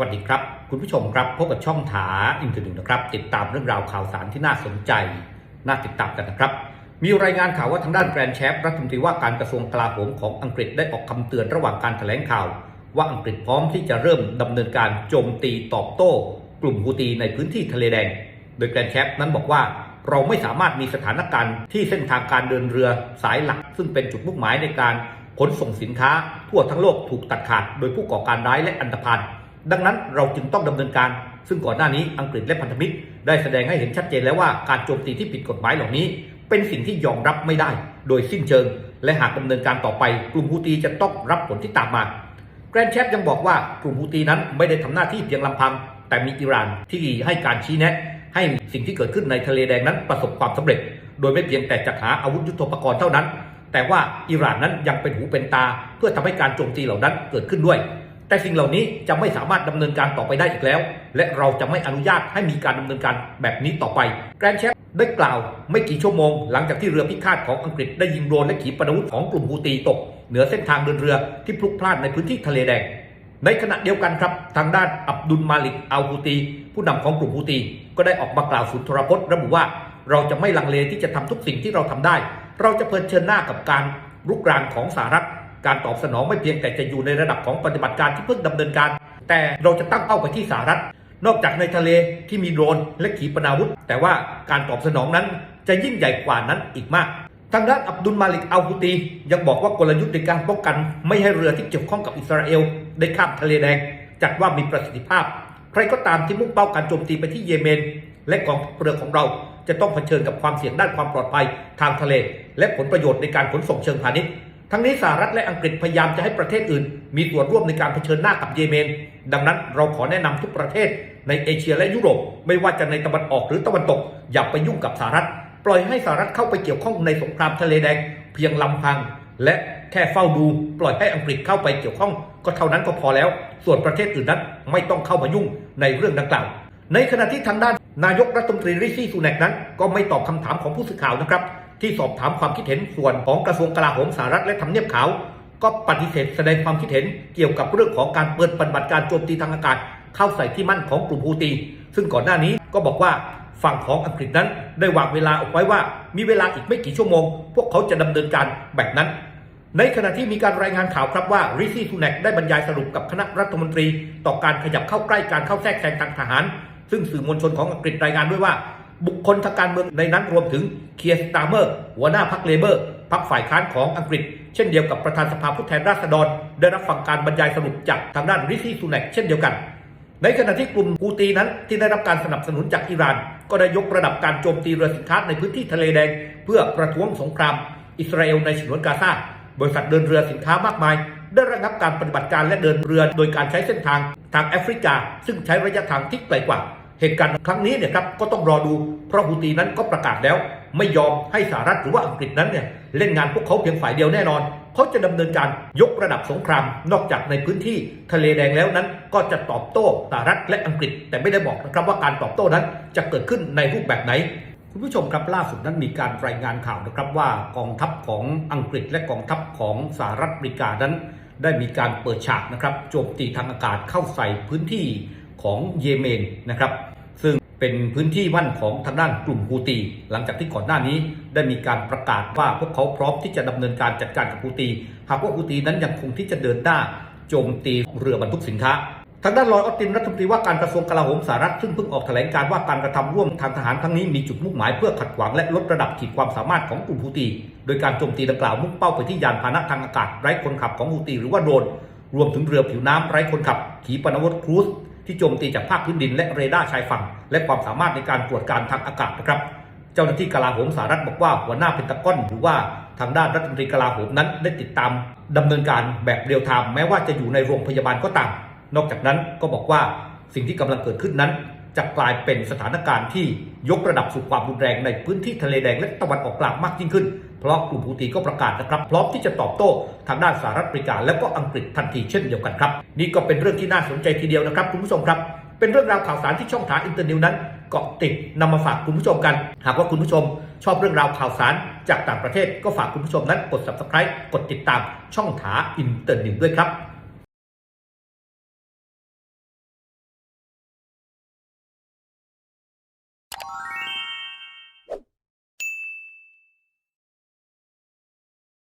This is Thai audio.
วัสดีครับ คุณผู้ชมครับพบกับช่องถาอินเทอร์เน็ตนะครับ ติดตามเรื่องราวข่าวสารที่น่าสนใจ น่าติดตามกันนะครับ มีรายงานข่าวว่าทางด้านแกรนด์แชฟรัฐมนตรีว่าการกระทรวงกลาโหมของอังกฤษได้ออกคำเตือนระหว่างการแถลงข่าว ว่าอังกฤษพร้อมที่จะเริ่มดำเนินการโจมตีตอบโต้ กลุ่มฮูตีในพื้นที่ทะเลแดง โดยแกรนด์แชฟนั้นบอกว่าเราไม่สามารถมีสถานการณ์ที่เส้นทางการเดินเรือสายหลัก ซึ่งเป็นจุดมุ่งหมายในการขนส่งสินค้า ทั่วทั้งโลกถูกตัดขาด โดยผู้ก่อการร้ายและอันธพาล ดังนั้นเราจึงต้องดำเนินการ ซึ่งก่อนหน้านี้อังกฤษและพันธมิตร ได้แสดงให้เห็นชัดเจนแล้วว่าการโจมตีที่ผิดกฎหมายเหล่านี้ เป็นสิ่งที่ยอมรับไม่ได้ โดยสิ้นเชิง และหากดำเนินการต่อไป กลุ่มฮูตีจะต้องรับผลที่ตามมา แกรนแชฟยังบอกว่ากลุ่มฮูตีนั้นไม่ได้ทำหน้าที่เพียงลำพัง แต่มีอิหร่านที่ให้การชี้แนะ ให้สิ่งที่เกิดขึ้นในทะเลแดงนั้นประสบความสำเร็จ โดยไม่เพียงแต่จัดหาอาวุธยุทโธปกรณ์เท่านั้น แต่ว่าอิหร่านนั้นยังเป็นหูเป็นตา เพื่อทำให้การโจมตีเหล่านั้นเกิดขึ้นด้วย แต่สิ่งเหล่านี้จะไม่สามารถดำเนินการต่อไปได้อีกแล้ว และเราจะไม่อนุญาตให้มีการดำเนินการแบบนี้ต่อไป แกรนด์แชฟได้กล่าวไม่กี่ชั่วโมง หลังจากที่เรือพิฆาตของอังกฤษได้ยิงโดรนและขีปนาวุธของกลุ่มฮูตีตก เหนือเส้นทางเดินเรือที่พลุกพล่านในพื้นที่ทะเลแดง ในขณะเดียวกันครับ ทางด้านอับดุลมาลิกอัลฮูตี ผู้นำของกลุ่มฮูตี ก็ได้ออกมากล่าวสุนทรพจน์ระบุว่า เราจะไม่ลังเลที่จะทำทุกสิ่งที่เราทำได้ เราจะเผชิญหน้ากับการรุกรานของสหรัฐ การตอบสนองไม่เพียงแต่จะอยู่ในระดับของปฏิบัติการที่เพิ่งดำเนินการ แต่เราจะตั้งเป้าไปที่สหรัฐ นอกจากในทะเลที่มีโดรนและขีปนาวุธ แต่ว่าการตอบสนองนั้นจะยิ่งใหญ่กว่านั้นอีกมากทางด้านอับดุลมาลิกอัลฮูตี ยังบอกว่ากลยุทธ์ในการป้องกันไม่ให้เรือที่เกี่ยวข้องกับอิสราเอล ได้ข้ามทะเลแดง จัดว่ามีประสิทธิภาพ ใครก็ตามที่มุ่งเป้าการโจมตีไปที่เยเมน และกองเรือของเราจะต้องเผชิญกับความเสี่ยงด้านความปลอดภัยทางทะเล และผลประโยชน์ในการขนส่งเชิงพาณิชย์ ทั้งนี้สหรัฐและอังกฤษพยายามจะให้ประเทศอื่น มีส่วนร่วมในการเผชิญหน้ากับเยเมน ดังนั้นเราขอแนะนำทุกประเทศ ในเอเชียและยุโรป ไม่ว่าจะในตะวันออกหรือตะวันตก อย่าไปยุ่งกับสหรัฐ ปล่อยให้สหรัฐเข้าไปเกี่ยวข้องในสงครามทะเลแดงเพียงลำพัง และแค่เฝ้าดู ปล่อยให้อังกฤษเข้าไปเกี่ยวข้อง ก็เท่านั้นก็พอแล้ว ส่วนประเทศอื่นนั้นไม่ต้องเข้ามายุ่งในเรื่องดังกล่าว ในขณะที่ทางด้านนายกรัฐมนตรีริชี่ซูแนกนั้น ก็ไม่ตอบคำถามของผู้สื่อข่าวนะครับ ที่สอบถามความคิดเห็นส่วนของกระทรวงกลาโหมสหรัฐและทำเนียบขาว ก็ปฏิเสธแสดงความคิดเห็นเกี่ยวกับเรื่องของการเปิดปฏิบัติการโจมตีทางอากาศ เข้าใส่ที่มั่นของกลุ่มฮูตี ซึ่งก่อนหน้านี้ก็บอกว่าฝั่งของอังกฤษนั้นได้วางเวลาเอาไว้ว่า มีเวลาอีกไม่กี่ชั่วโมง พวกเขาจะดำเนินการแบบนั้น ในขณะที่มีการรายงานข่าวครับว่าริซี่ทูแนกได้บรรยายสรุปกับคณะรัฐมนตรี ต่อการขยับเข้าใกล้การเข้าแทรกแซงทางทหาร ซึ่งสื่อมวลชนของอังกฤษรายงานด้วยว่า บุคคลทางการเมืองในนั้นรวมถึงเคียร์สตาร์เมอร์หัวหน้าพรรคเลเบอร์พรรคฝ่ายค้านของอังกฤษ เช่นเดียวกับประธานสภาผู้แทนราษฎร ได้รับฟังการบรรยายสรุปจากทางด้านริซี่ทูแนกเช่นเดียวกัน ในขณะที่กลุ่มฮูตีนั้นที่ได้รับการสนับสนุนจากอิหร่าน ก็ได้ยกระดับการโจมตีเรือสินค้าในพื้นที่ทะเลแดง เพื่อประท้วงสงคราม อิสราเอลในฉนวนกาซาบริษัทเดินเรือสินค้ามากมาย ได้ระงับการปฏิบัติการและเดินเรือโดยการใช้เส้นทางทางแอฟริกา ซึ่งใช้ระยะทางที่ไกลกว่า เหตุการณ์ครั้งนี้เนี่ยครับก็ต้องรอดูเพราะฮูตีนั้นก็ประกาศแล้ว ไม่ยอมให้สหรัฐหรือว่าอังกฤษนั้นเนี่ยเล่นงานพวกเขาเพียงฝ่ายเดียวแน่นอน เขาจะดำเนินการยกระดับสงคราม นอกจากในพื้นที่ทะเลแดงแล้วนั้น ก็จะตอบโต้สหรัฐและอังกฤษ แต่ไม่ได้บอกนะครับว่าการตอบโต้นั้นจะเกิดขึ้นในรูปแบบไหนคุณผู้ชมครับล่าสุดนั้นมีการรายงานข่าวนะครับว่ากองทัพของอังกฤษและกองทัพของสหรัฐอเมริกานั้น ได้มีการเปิดฉากนะครับโจมตีทางอากาศเข้าใส่พื้นที่ ของเยเมนนะครับ ซึ่งเป็นพื้นที่มั่นของทางด้านกลุ่มฮูตี หลังจากที่ก่อนหน้านี้ได้มีการประกาศว่าพวกเขาพร้อมที่จะดำเนินการจัดการกับฮูตี หากว่าฮูตีนั้นยังคงที่จะเดินหน้าโจมตีเรือบรรทุกสินค้าทางด้านลอยออสตินรัฐมนตรีว่าการกระทรวงกลาโหมสหรัฐซึ่งเพิ่งออกแถลงการว่าการกระทำร่วมทางทหารครั้งนี้มีจุดมุ่งหมายเพื่อขัดขวางและลดระดับขีดความสามารถของกลุ่มฮูตี โดยการโจมตีดังกล่าวมุ่งเป้าไปที่ยานพาหนะทางอากาศไร้คนขับของฮูตีหรือว่าโดรนรวมถึงเรือผิวน้ำไร้คนขับ ขีปนาวุธครูซ ที่โจมตีจากภาคพื้นดินและเรดาร์ชายฝั่ง และความสามารถในการตรวจการทางอากาศนะครับ เจ้าหน้าที่กลาโหมสหรัฐบอกว่าหัวหน้าเพนตากอนหรือว่าทางด้านรัฐมนตรีกลาโหมนั้นได้ติดตามดำเนินการแบบเรียลไทม์แม้ว่าจะอยู่ในโรงพยาบาลก็ตาม นอกจากนั้นก็บอกว่าสิ่งที่กำลังเกิดขึ้นนั้น จะกลายเป็นสถานการณ์ที่ยกระดับสู่ความรุนแรงในพื้นที่ทะเลแดงและตะวันออกกลางมากยิ่งขึ้น เพราะกลุ่มฮูตีก็ประกาศนะครับพร้อมที่จะตอบโต้ทางด้านสหรัฐอเมริกาและก็อังกฤษทันทีเช่นเดียวกันครับ นี่ก็เป็นเรื่องที่น่าสนใจทีเดียวนะครับคุณผู้ชมครับเป็นเรื่องราวข่าวสารที่ช่องทางอินเตอร์นิวนั้นเกาะติดนำมาฝากคุณผู้ชมกัน หากว่าคุณผู้ชมชอบเรื่องราวข่าวสารจากต่างประเทศก็ฝากคุณผู้ชมนั้นกด subscribe กดติดตามช่องทางอินเตอร์นิวด้วยครับ